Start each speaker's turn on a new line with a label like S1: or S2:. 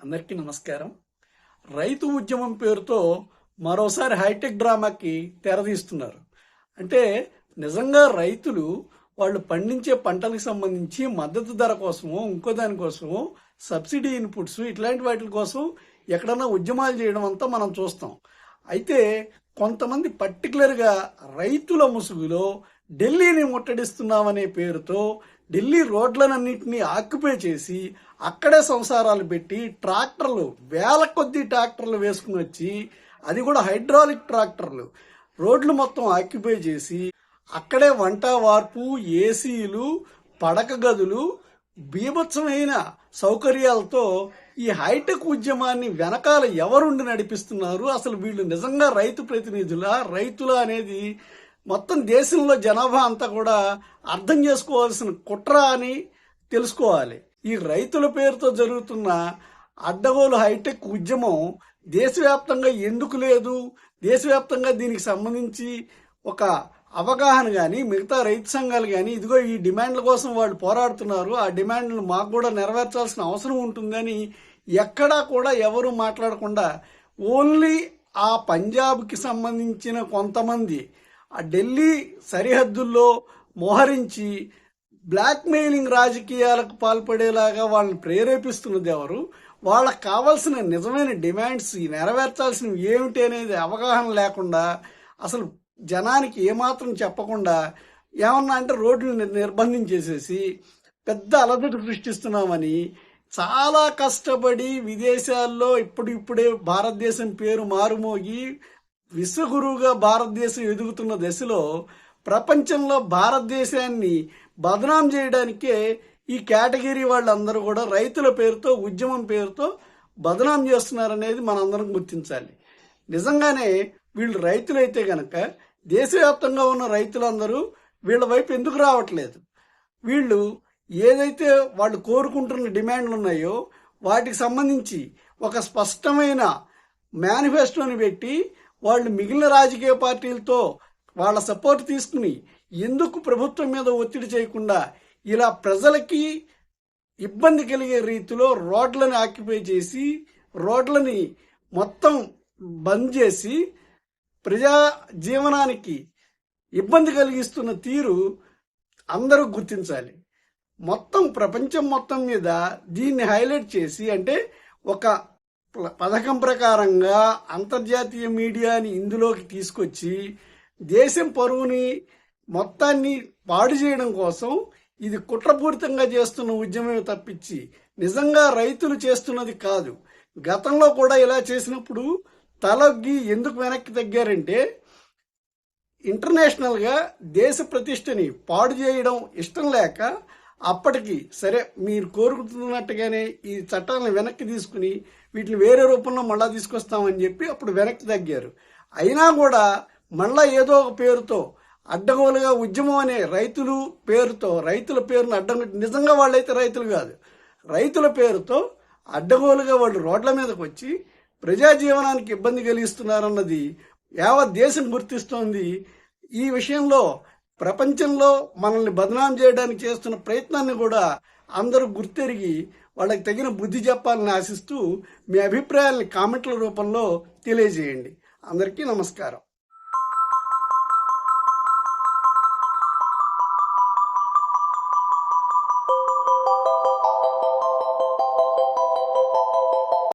S1: అందరికీ నమస్కారం. రైతు ఉద్యమం పేరుతో మరోసారి హైటెక్ డ్రామాకి తెరదీస్తున్నారు అంటే నిజంగా రైతులు వాళ్ళు పండించే పంటలకు సంబంధించి మద్దతు ధర కోసము ఇంకో దానికోసము సబ్సిడీ ఇన్పుట్స్ ఇట్లాంటి వాటి కోసం ఎక్కడన్నా ఉద్యమాలు చేయడం అంతా మనం చూస్తాం. అయితే కొంతమంది పర్టికులర్గా రైతుల ముసుగులో ఢిల్లీని ముట్టడిస్తున్నామనే పేరుతో ఢిల్లీ రోడ్లనన్నింటినీ ఆక్యుపై చేసి అక్కడే సంసారాలు పెట్టి ట్రాక్టర్లు వేల కొద్ది ట్రాక్టర్లు వేసుకుని వచ్చి అది కూడా హైడ్రాలిక్ ట్రాక్టర్లు. రోడ్లు మొత్తం ఆక్యుపై చేసి అక్కడే వంట వార్పు ఏసీలు పడక గదులు బీభత్సమైన సౌకర్యాలతో ఈ హైటెక్ ఉద్యమాన్ని వెనకాల ఎవరుండి నడిపిస్తున్నారు? అసలు వీళ్ళు నిజంగా రైతు ప్రతినిధుల? రైతుల అనేది మొత్తం దేశంలో జనాభా అంతా కూడా అర్థం చేసుకోవాల్సిన కుట్ర అని తెలుసుకోవాలి. ఈ రైతుల పేరుతో జరుగుతున్న అడ్డగోలు హైటెక్ ఉద్యమం దేశవ్యాప్తంగా ఎందుకు లేదు? దేశవ్యాప్తంగా దీనికి సంబంధించి ఒక అవగాహన కానీ మిగతా రైతు సంఘాలు కానీ ఇదిగో ఈ డిమాండ్ల కోసం వాళ్ళు పోరాడుతున్నారు ఆ డిమాండ్లు మాకు కూడా నెరవేర్చాల్సిన అవసరం ఉంటుందని ఎక్కడా కూడా ఎవరు మాట్లాడకుండా ఓన్లీ ఆ పంజాబ్కి సంబంధించిన కొంతమంది ఆ ఢిల్లీ సరిహద్దుల్లో మోహరించి బ్లాక్మెయిలింగ్ రాజకీయాలకు పాల్పడేలాగా వాళ్ళని ప్రేరేపిస్తున్నది ఎవరు? వాళ్ళకి కావాల్సిన నిజమైన డిమాండ్స్ నెరవేర్చాల్సినవి ఏమిటి అనేది అవగాహన లేకుండా అసలు జనానికి ఏమాత్రం చెప్పకుండా ఏమన్నా అంటే రోడ్లు నిర్బంధించేసేసి పెద్ద అలజడి సృష్టిస్తున్నామని చాలా కష్టపడి విదేశాల్లో ఇప్పుడు ఇప్పుడే భారతదేశం పేరు మారుమోగి విశ్వగురువుగా భారతదేశం ఎదుగుతున్న దశలో ప్రపంచంలో భారతదేశాన్ని బదనాం చేయడానికే ఈ కేటగిరీ వాళ్ళందరూ కూడా రైతుల పేరుతో ఉద్యమం పేరుతో బదనాం చేస్తున్నారనేది మనందరం గుర్తించాలి. నిజంగానే వీళ్ళు రైతులైతే గనక దేశవ్యాప్తంగా ఉన్న రైతులందరూ వీళ్ళ వైపు ఎందుకు రావట్లేదు? వీళ్ళు ఏదైతే వాళ్ళు కోరుకుంటున్న డిమాండ్లు ఉన్నాయో వాటికి సంబంధించి ఒక స్పష్టమైన మేనిఫెస్టోని పెట్టి వాళ్ళు మిగిలిన రాజకీయ పార్టీలతో వాళ్ళ సపోర్ట్ తీసుకుని ఎందుకు ప్రభుత్వం మీద ఒత్తిడి చేయకుండా ఇలా ప్రజలకి ఇబ్బంది కలిగే రీతిలో రోడ్లను ఆక్యుపై చేసి రోడ్లని మొత్తం బంద్ చేసి ప్రజా జీవనానికి ఇబ్బంది కలిగిస్తున్న తీరు అందరూ గుర్తించాలి. మొత్తం ప్రపంచం మొత్తం మీద దీన్ని హైలైట్ చేసి అంటే ఒక పథకం ప్రకారంగా అంతర్జాతీయ మీడియాని ఇందులోకి తీసుకొచ్చి దేశం పరువుని మొత్తాన్ని పాడు చేయడం కోసం ఇది కుట్రపూరితంగా చేస్తున్న ఉద్యమమే తప్పించి నిజంగా రైతులు చేస్తున్నది కాదు. గతంలో కూడా ఇలా చేసినప్పుడు తలొగ్గి ఎందుకు వెనక్కి తగ్గారంటే ఇంటర్నేషనల్గా దేశ ప్రతిష్టని పాడు చేయడం ఇష్టం లేక అప్పటికి సరే మీరు కోరుకుంటున్నట్టుగానే ఈ చట్టాలను వెనక్కి తీసుకుని వీటిని వేరే రూపంలో మళ్ళా తీసుకొస్తామని చెప్పి అప్పుడు వెనక్కి తగ్గారు. అయినా కూడా మళ్ళా ఏదో ఒక పేరుతో అడ్డగోలుగా ఉద్యమం అనే రైతులు పేరుతో రైతుల పేరును అడ్డం నిజంగా వాళ్ళైతే రైతులు కాదు. రైతుల పేరుతో అడ్డగోలుగా వాళ్ళు రోడ్ల మీదకి వచ్చి ప్రజా జీవనానికి ఇబ్బంది కలిగిస్తున్నారన్నది యావత్ దేశం గుర్తిస్తోంది. ఈ విషయంలో ప్రపంచంలో మనల్ని బదనాం చేయడానికి చేస్తున్న ప్రయత్నాన్ని కూడా అందరూ గుర్తెరిగి వాళ్ళకి తగిన బుద్ధి చెప్పాలని ఆశిస్తూ మీ అభిప్రాయాల్ని కామెంట్ల రూపంలో తెలియజేయండి. అందరికీ నమస్కారం.